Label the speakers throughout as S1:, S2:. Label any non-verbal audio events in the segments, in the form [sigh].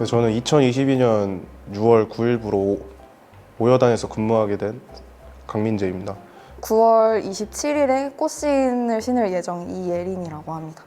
S1: 네, 저는 2022년 6월 9일부로 오여단에서 근무하게 된 강민재입니다.
S2: 9월 27일에 꽃신을 신을 예정 이예린이라고 합니다.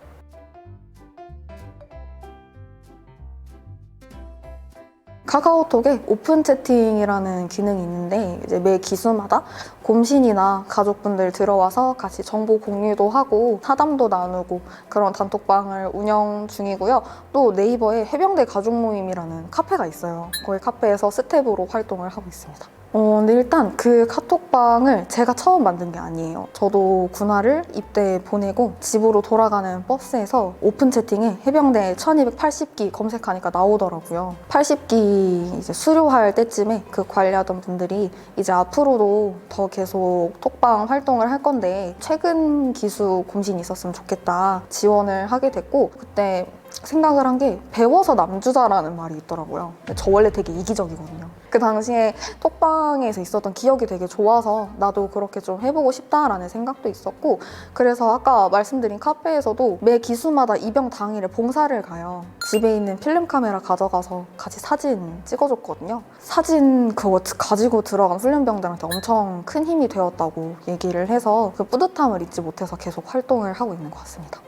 S2: 카카오톡에 오픈 채팅이라는 기능이 있는데 이제 매 기수마다 곰신이나 가족분들 들어와서 같이 정보 공유도 하고 사담도 나누고 그런 단톡방을 운영 중이고요. 또 네이버에 해병대 가족 모임이라는 카페가 있어요. 거기 카페에서 스텝으로 활동을 하고 있습니다. 어, 근데 일단 그 카톡방을 제가 처음 만든 게 아니에요. 저도 군화를 입대에 보내고 집으로 돌아가는 버스에서 오픈 채팅에 해병대 1280기 검색하니까 나오더라고요. 80기 이제 수료할 때쯤에 그 관리하던 분들이 이제 앞으로도 더 계속 톡방 활동을 할 건데 최근 기수 곰신이 있었으면 좋겠다 지원을 하게 됐고 그때 생각을 한 게 배워서 남주자라는 말이 있더라고요. 저 원래 되게 이기적이거든요. 그 당시에 톡방에서 있었던 기억이 되게 좋아서 나도 그렇게 좀 해보고 싶다라는 생각도 있었고 그래서 아까 말씀드린 카페에서도 매 기수마다 입영 당일에 봉사를 가요. 집에 있는 필름 카메라 가져가서 같이 사진 찍어줬거든요. 사진 그거 가지고 들어간 훈련병들한테 엄청 큰 힘이 되었다고 얘기를 해서 그 뿌듯함을 잊지 못해서 계속 활동을 하고 있는 것 같습니다.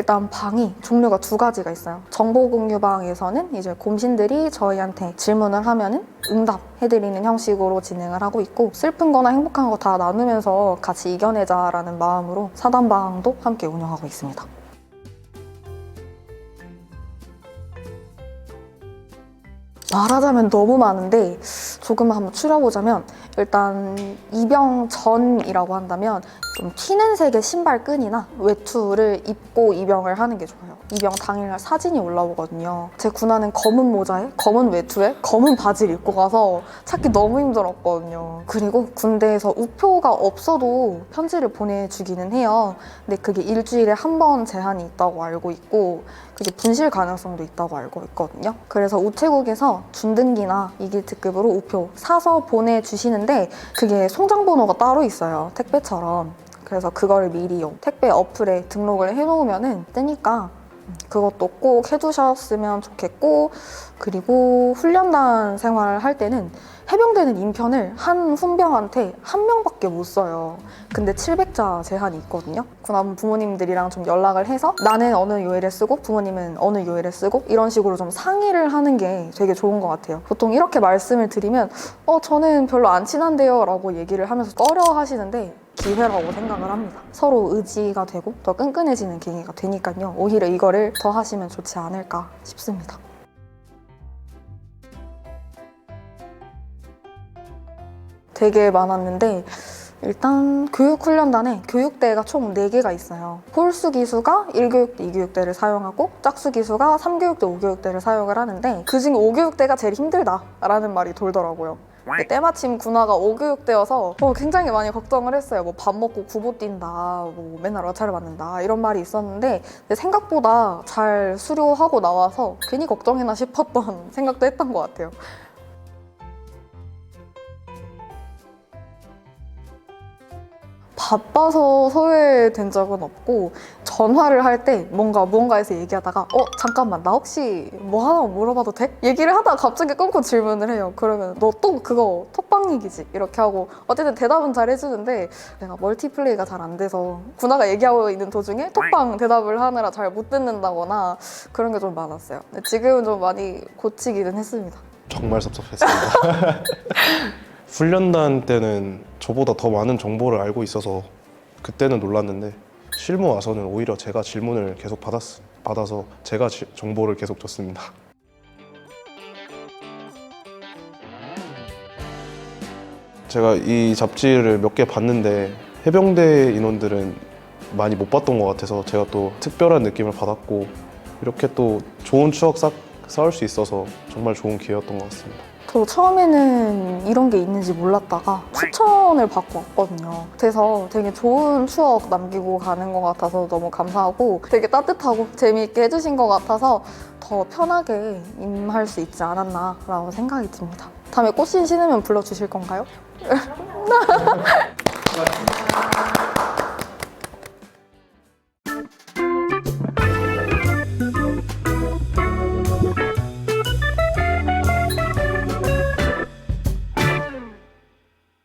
S2: 일단 방이 종류가 두 가지가 있어요. 정보 공유방에서는 이제 곰신들이 저희한테 질문을 하면은 응답해드리는 형식으로 진행을 하고 있고 슬픈 거나 행복한 거 다 나누면서 같이 이겨내자라는 마음으로 사단방도 함께 운영하고 있습니다. 말하자면 너무 많은데 조금 한번 추려보자면 일단 입영 전이라고 한다면 좀 튀는 색의 신발끈이나 외투를 입고 입영을 하는 게 좋아요. 입영 당일날 사진이 올라오거든요. 제 군화는 검은 모자에 검은 외투에 검은 바지를 입고 가서 찾기 너무 힘들었거든요. 그리고 군대에서 우표가 없어도 편지를 보내주기는 해요. 근데 그게 일주일에 한 번 제한이 있다고 알고 있고 그게 분실 가능성도 있다고 알고 있거든요. 그래서 우체국에서 준등기나 이기 특급으로 우표 사서 보내주시는데 그게 송장 번호가 따로 있어요. 택배처럼. 그래서 그거를 미리 택배 어플에 등록을 해놓으면은 뜨니까 그것도 꼭 해두셨으면 좋겠고 그리고 훈련단 생활을 할 때는 해병대는 인편을 한 훈병한테 한 명밖에 못 써요. 근데 700자 제한이 있거든요. 그럼 부모님들이랑 좀 연락을 해서 나는 어느 요일에 쓰고 부모님은 어느 요일에 쓰고 이런 식으로 좀 상의를 하는 게 되게 좋은 것 같아요. 보통 이렇게 말씀을 드리면 어 저는 별로 안 친한데요 라고 얘기를 하면서 꺼려 하시는데 기회라고 생각을 합니다. 서로 의지가 되고 더 끈끈해지는 계기가 되니까요. 오히려 이거를 더 하시면 좋지 않을까 싶습니다. 되게 많았는데 일단 교육훈련단에 교육대가 총 4개가 있어요. 홀수 기수가 1교육대, 2교육대를 사용하고 짝수 기수가 3교육대, 5교육대를 사용을 하는데 그중에 5교육대가 제일 힘들다라는 말이 돌더라고요. 근데 때마침 군화가 5교육대여서 어, 굉장히 많이 걱정을 했어요. 뭐 밥 먹고 구보 뛴다, 뭐 맨날 여차를 맞는다 이런 말이 있었는데 생각보다 잘 수료하고 나와서 괜히 걱정이나 싶었던 [laughs] 생각도 했던 것 같아요. 바빠서 소외된 적은 없고 전화를 할 때 뭔가 무언가에서 얘기하다가 어 잠깐만 나 혹시 뭐 하나 물어봐도 돼? 얘기를 하다가 갑자기 끊고 질문을 해요 그러면 너 또 그거 톡방 얘기지 이렇게 하고 어쨌든 대답은 잘 해주는데 내가 멀티플레이가 잘 안 돼서 군화가 얘기하고 있는 도중에 톡방 대답을 하느라 잘 못 듣는다거나 그런 게 좀 많았어요 지금은 좀 많이 고치기는 했습니다
S1: 정말 섭섭했습니다. [laughs] 훈련단 때는 저보다 더 많은 정보를 알고 있어서 그때는 놀랐는데 실무 와서는 오히려 제가 질문을 계속 받았, 받아서 제가 지- 정보를 계속 줬습니다. 제가 이 잡지를 몇 개 봤는데 해병대 인원들은 많이 못 봤던 것 같아서 제가 또 특별한 느낌을 받았고 이렇게 또 좋은 추억 쌓, 쌓을 수 있어서 정말 좋은 기회였던 것 같습니다.
S2: 저 처음에는 이런 게 있는지 몰랐다가 추천을 받고 왔거든요. 그래서 되게 좋은 추억 남기고 가는 것 같아서 너무 감사하고 되게 따뜻하고 재미있게 해주신 것 같아서 더 편하게 임할 수 있지 않았나라고 생각이 듭니다. 다음에 꽃신 신으면 불러주실 건가요?